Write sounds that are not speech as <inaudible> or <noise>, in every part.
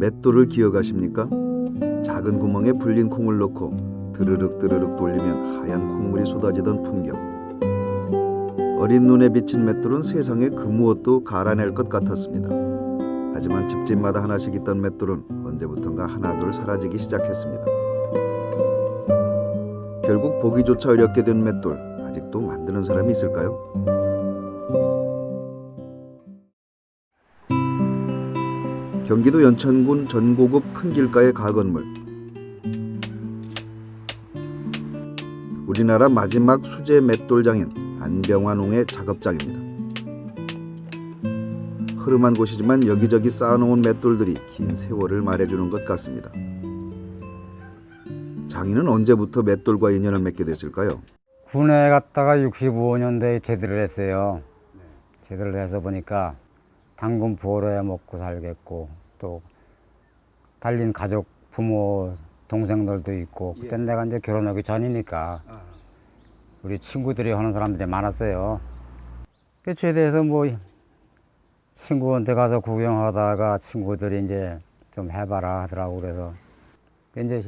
맷돌을 기억하십니까? 작은 구멍에 불린 콩을 넣고 드르륵 드르륵 돌리면 하얀 콩물이 쏟아지던 풍경. 어린 눈에 비친 맷돌은 세상에 그 무엇도 갈아낼 것 같았습니다. 하지만 집집마다 하나씩 있던 맷돌은 언제부턴가 하나둘 사라지기 시작했습니다. 결국 보기조차 어렵게 된 맷돌 아직도 만드는 사람이 있을까요? 경기도 연천군 전고급 큰 길가의 가건물 우리나라 마지막 수제 맷돌장인 안병환홍의 작업장입니다. 흐름한 곳이지만 여기저기 쌓아놓은 맷돌들이 긴 세월을 말해주는 것 같습니다. 장인은 언제부터 맷돌과 인연을 맺게 됐을까요? 군에 갔다가 65년도에 제대를 했어요. 제대를 해서 보니까 당근 부어야 먹고 살겠고 또 달린 가족 부모 동생들도 있고 그때 내가 이제 결혼하기 전이니까 우리 친구들이 하는 사람들이 많았어요. 그 제대해서 뭐 친구한테 가서 구경하다가 친구들이 이제 좀 해봐라 하더라고 그래서 이제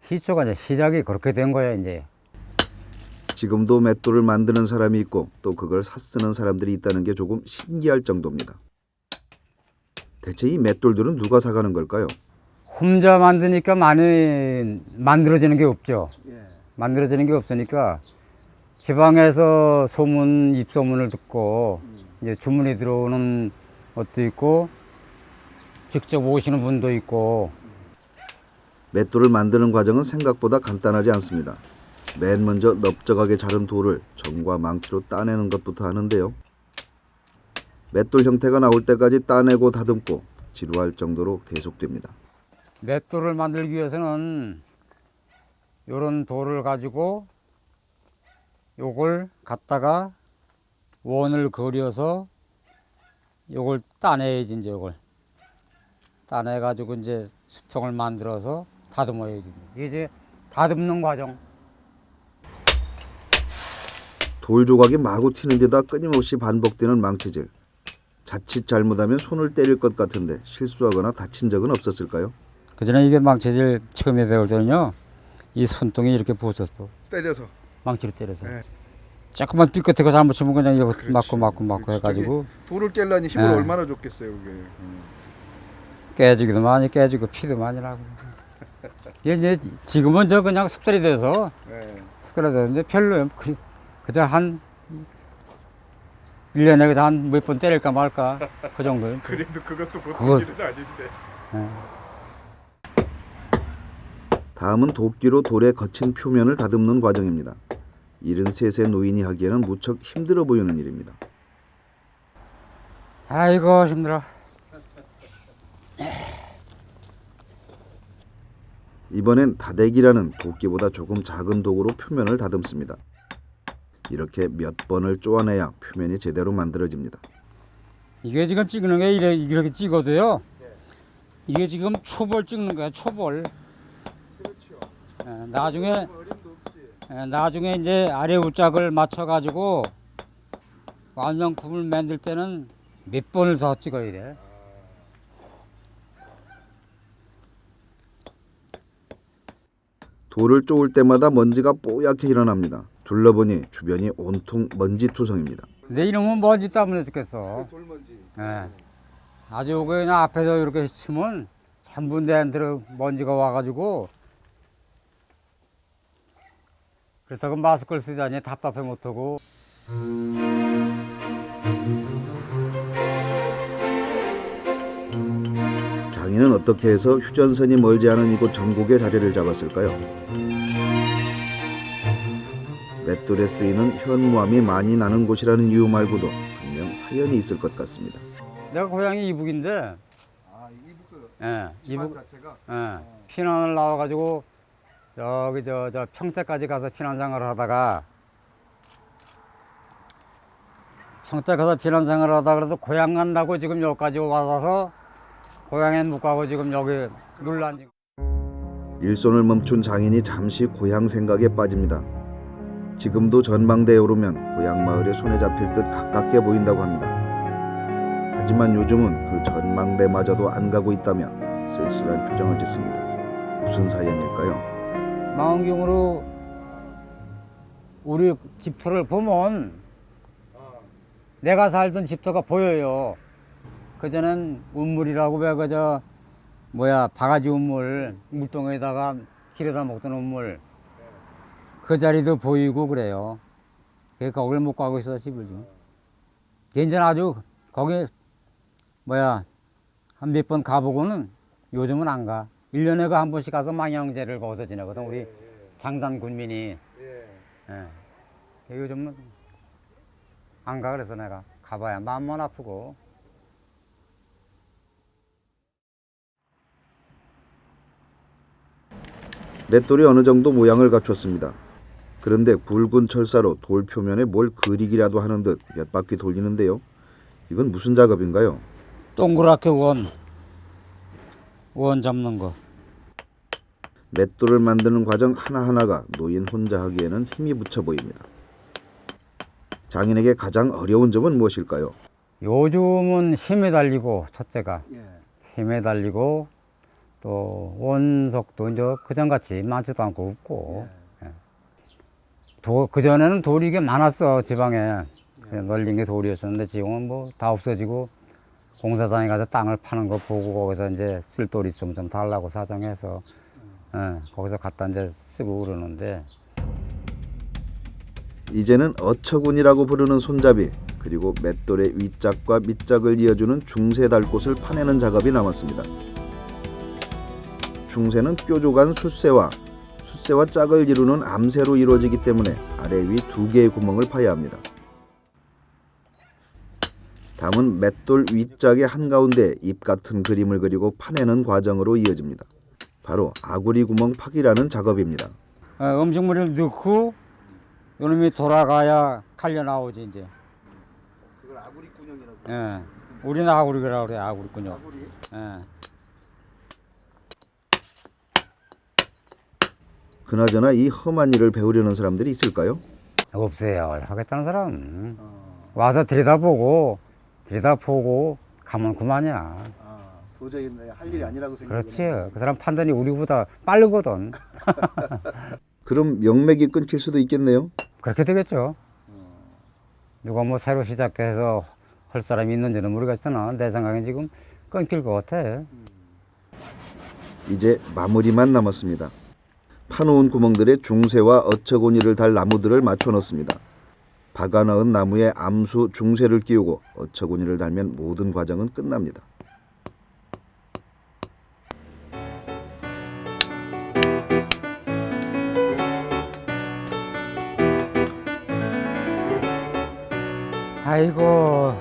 시초가 이제 시작이 그렇게 된 거예요 이제. 지금도 맷돌을 만드는 사람이 있고 또 그걸 샀쓰는 사람들이 있다는 게 조금 신기할 정도입니다. 대체 이 맷돌들은 누가 사가는 걸까요? 혼자 만드니까 많이 만들어지는 게 없죠. 만들어지는 게 없으니까 지방에서 소문 입소문을 듣고 이제 주문이 들어오는 것도 있고 직접 오시는 분도 있고 맷돌을 만드는 과정은 생각보다 간단하지 않습니다. 맨 먼저 넓적하게 자른 돌을 정과 망치로 따내는 것부터 하는데요. 맷돌 형태가 나올 때까지 따내고 다듬고 지루할 정도로 계속됩니다. 맷돌을 만들기 위해서는 요런 돌을 가지고 요걸 갖다가 원을 그려서 요걸 따내야지 이제 요걸 따내 가지고 이제 수평을 만들어서 다듬어야지 이게 이제 다듬는 과정 돌 조각이 마구 튀는 데다 끊임없이 반복되는 망치질. 자칫 잘못하면 손을 때릴 것 같은데 실수하거나 다친 적은 없었을까요? 그전에 이게 망치질 처음에 배울 때는요 이 손등이 이렇게 부었었어 때려서 망치로 때려서 네. 조금만 삐끗하고 잘못 치면 그냥 이거 그렇지. 맞고 맞고 맞고 그렇지. 해가지고 돌을 깰라니 힘을 네. 얼마나 줬겠어요 그게 음. 깨지기도 많이 깨지고 피도 많이 나고. <laughs> 이제 지금은 저 그냥 습관이 돼서 네. 습관이 되는데 별로 그, 그저 한 1년에 그저 한몇 번 때릴까 말까 그 정도. <laughs> 그래도 그것도 보통 그거- 일은 아닌데 다음은 도끼로 돌의 거친 표면을 다듬는 과정입니다. 73세 노인이 하기에는 무척 힘들어 보이는 일입니다. 아이고 힘들어. 이번엔 다대기라는 도끼보다 조금 작은 도구로 표면을 다듬습니다. 이렇게 몇 번을 쪼아내야 표면이 제대로 만들어집니다. 이게 지금 찍는 게 이래, 이렇게 찍어도요. 이게 지금 초벌 찍는 거야 초벌. 그렇죠 예, 나중에 없지 예, 나중에 이제 아래 우짝을 맞춰 가지고 완성품을 만들 때는 몇 번을 더 찍어야 돼. 돌을 쪼을 때마다 먼지가 뽀얗게 일어납니다. 둘러보니 주변이 온통 먼지투성입니다. 내 이놈은 먼지 때문에 죽겠어. 돌먼지 예. 아주 그냥 앞에서 이렇게 치면 전부 내한테로 먼지가 와가지고 그래서 그 마스크를 쓰자니 답답해 못하고 장인은 어떻게 해서 휴전선이 멀지 않은 이곳 전국에 자리를 잡았을까요? 맷돌에 쓰이는 현무암이 많이 나는 곳이라는 이유 말고도 분명 사연이 있을 것 같습니다. 내가 고향이 이북인데. 아 이북 예, 이북 자체가? 예, 피난을 나와가지고 저기 저, 저 평택까지 가서 피난 생활을 하다가 평택 가서 피난 생활을 하다 그래도 고향 간다고 지금 여기까지 와서 고향에 못 가고 지금 여기 눌러 앉은 일손을 멈춘 장인이 잠시 고향 생각에 빠집니다. 지금도 전망대에 오르면 고향 마을의 손에 잡힐 듯 가깝게 보인다고 합니다. 하지만 요즘은 그 전망대마저도 안 가고 있다며 쓸쓸한 표정을 짓습니다. 무슨 사연일까요? 망원경으로 우리 집터를 보면 내가 살던 집터가 보여요. 그전엔 운물이라고 왜 그저 뭐야 바가지 운물 물동에다가 길에다 먹던 운물 그 자리도 보이고 그래요. 그래서 거기를 못 가고 있어 집을 지금. 이제 아주 거기 뭐야 한 몇 번 가보고는 요즘은 안 가. 일년에 그 한 번씩 가서 망향제를 거기서 지내거든 우리 장단 군민이. 예. 예. 요즘은 안 가 그래서 내가 가봐야 마음만 아프고. 맷돌이 어느 정도 모양을 갖췄습니다. 그런데 굵은 철사로 돌 표면에 뭘 그리기라도 하는 듯 몇 바퀴 돌리는데요. 이건 무슨 작업인가요? 동그랗게 원. 원 잡는 거. 맷돌을 만드는 과정 하나하나가 노인 혼자 하기에는 힘이 붙여 보입니다. 장인에게 가장 어려운 점은 무엇일까요? 요즘은 힘에 달리고 첫째가 예. 힘에 달리고 또 원석도 이제 그전같이 많지도 않고 없고 예. 도, 그전에는 돌이 이게 많았어 지방에 그냥 널린 게 돌이었었는데 지금은 뭐 다 없어지고 공사장에 가서 땅을 파는 거 보고 거기서 이제 쓸 돌이 좀좀 달라고 사정해서 예, 거기서 갖다 이제 쓰고 그러는데 이제는 어처군이라고 부르는 손잡이 그리고 맷돌의 윗짝과 밑짝을 이어주는 중세 달꽃을 파내는 작업이 남았습니다. 중세는 뾰족한 숫쇠와 숫쇠와 짝을 이루는 암새로 이루어지기 때문에 아래 위 두 개의 구멍을 파야 합니다. 다음은 맷돌 윗짝의 한가운데 잎 같은 그림을 그리고 파내는 과정으로 이어집니다. 바로 아구리 구멍 파기라는 작업입니다. 어, 음식물을 넣고 요놈이 돌아가야 칼려 나오지 이제 그걸 아구리 군형이라고. 예. 우리는 아구리라고 그래 아구리군요 아구리. 예. 그나저나 이 험한 일을 배우려는 사람들이 있을까요? 없어요. 하겠다는 사람. 어. 와서 들여다보고, 들여다보고, 가면 그만이야. 아, 도저히 할 일이 아니라고 생각을. 그렇지. 그 사람 판단이 우리보다 빠르거든. <laughs> 그럼 명맥이 끊길 수도 있겠네요. 그렇게 되겠죠. 누가 뭐 새로 시작해서 할 사람이 있는지는 모르겠으나, 내 생각엔 지금 끊길 것 같아. 이제 마무리만 남았습니다. 파놓은 구멍들에 중세와 어처구니를 달 나무들을 맞춰 넣습니다. 박아 넣은 나무에 암수 중세를 끼우고 어처구니를 달면 모든 과정은 끝납니다. 아이고,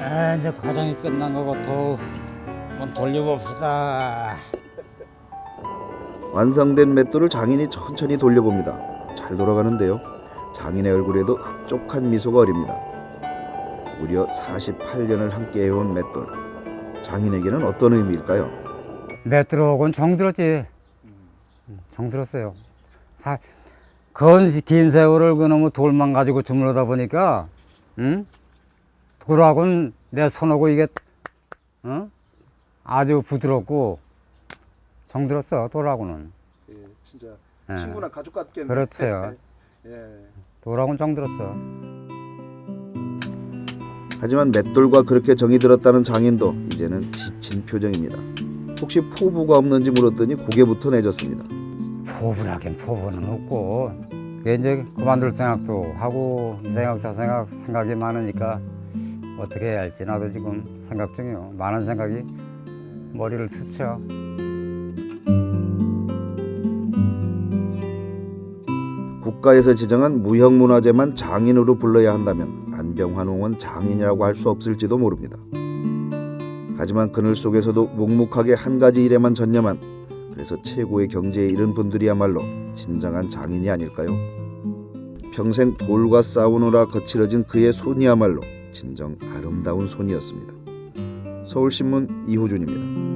아, 이제 과정이 끝난 것 같아. 돌려봅시다. 완성된 맷돌을 장인이 천천히 돌려봅니다. 잘 돌아가는데요. 장인의 얼굴에도 흡족한 미소가 어립니다. 무려 48년을 함께 해온 맷돌. 장인에게는 어떤 의미일까요? 맷들어오곤 정들었지. 정들었어요. 사, 건시 긴 세월을 그놈의 돌만 가지고 주물러다 보니까, 응? 돌하고는 내 손하고 이게, 어? 아주 부드럽고 정들었어, 돌하고는. 예, 진짜 예. 친구나 가족 같겠네. 그렇죠. 예. 돌하고는 정들었어. 하지만 맷돌과 그렇게 정이 들었다는 장인도 이제는 지친 표정입니다. 혹시 포부가 없는지 물었더니 고개부터 내졌습니다. 포부라긴 포부는 없고, 그게 이제 그만둘 생각도 하고, 이 생각, 저 생각, 생각이 많으니까 어떻게 해야 할지 나도 지금 생각 중이요. 많은 생각이 머리를 스쳐. 국가에서 지정한 무형문화재만 장인으로 불러야 한다면 안병환웅은 장인이라고 할 수 없을지도 모릅니다. 하지만 그늘 속에서도 묵묵하게 한 가지 일에만 전념한 그래서 최고의 경지에 이른 분들이야말로 진정한 장인이 아닐까요? 평생 돌과 싸우느라 거칠어진 그의 손이야말로 진정 아름다운 손이었습니다. 서울신문 이호준입니다.